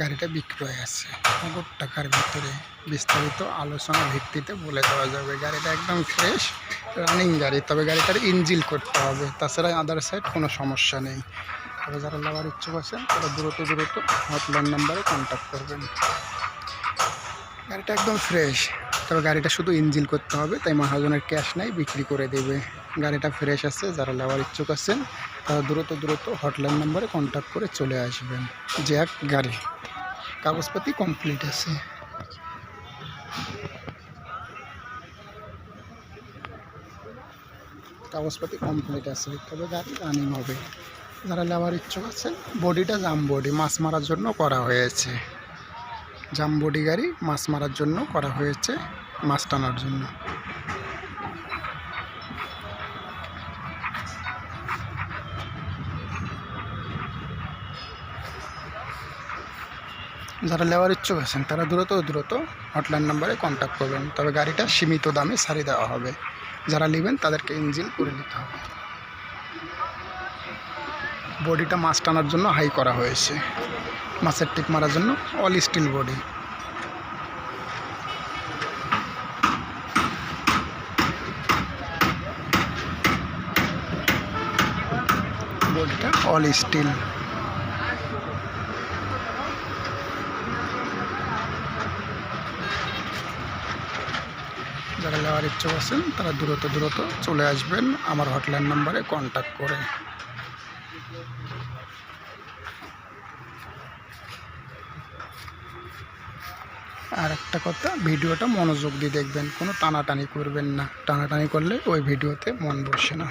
গাড়িটা বিক্রয় আছে। নগদ টাকার ভিতরে বিস্তারিত আলোচনা ভিত্তিতে বলে দেওয়া যাবে। গাড়িটা একদম ফ্রেশ রানিং গাড়ি, তবে গাড়িটার ইঞ্জিল করতে হবে। তাছাড়া আদার সাইড কোনো সমস্যা নেই। তবে যারা নেওয়ার ইচ্ছুক আছেন, তারা দ্রুত দ্রুত হটলাইন নাম্বারে কন্ট্যাক্ট করবেন। গাড়িটা একদম ফ্রেশ তবে গাড়িটা শুধু ইঞ্জিল করতে হবে, তাই মহাজনের ক্যাশ নাই, বিক্রি করে দেবে। গাড়িটা ফ্রেশ আছে, যারা নেওয়ার ইচ্ছুক আছেন, তারা দ্রুত দ্রুত হটলাইন নাম্বারে কন্ট্যাক্ট করে চলে আসবেন। যে এক গাড়ি। কাগজপাতি কমপ্লিট আছে। কাগজপাতি কমপ্লিট আছে। তবে গাড়ি রানিং হবে। যারা নেওয়ার ইচ্ছুক আছেন বডিটা জাম বডি মাছ মারার জন্য করা হয়েছে। জাম বডি গাড়ি মাছ মারার জন্য করা হয়েছে, মাছ টানার জন্য। যারা নেওয়ার ইচ্ছুক আছেন, তারা দ্রুত দ্রুত হটলাইন নাম্বারে কন্ট্যাক্ট করবেন। তবে গাড়িটা সীমিত দামে সারি দেওয়া হবে। যারা নেবেন, তাদেরকে ইঞ্জিন করে নিতে হবে। বডিটা মাছ টানার জন্য হাই করা হয়েছে। মাছের টিপ মারার জন্য অল স্টিল বডি বডিটা অল স্টিল যারা নেওয়ার ইচ্ছুক আছেন, তারা দ্রুত দ্রুত চলে আসবেন আমার হটলাইন নাম্বারে কন্ট্যাক্ট করে। আর একটা কথা, ভিডিওটা মনোযোগ দিয়ে দেখবেন, কোনো টানাটানি করবেন না। টানাটানি করলে ওই ভিডিওতে মন বসে না।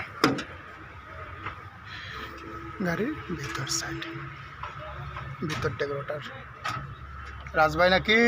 গাড়ির ভিতর সাইড ভিতর ডেকোরেটার রাজভাই নাকি?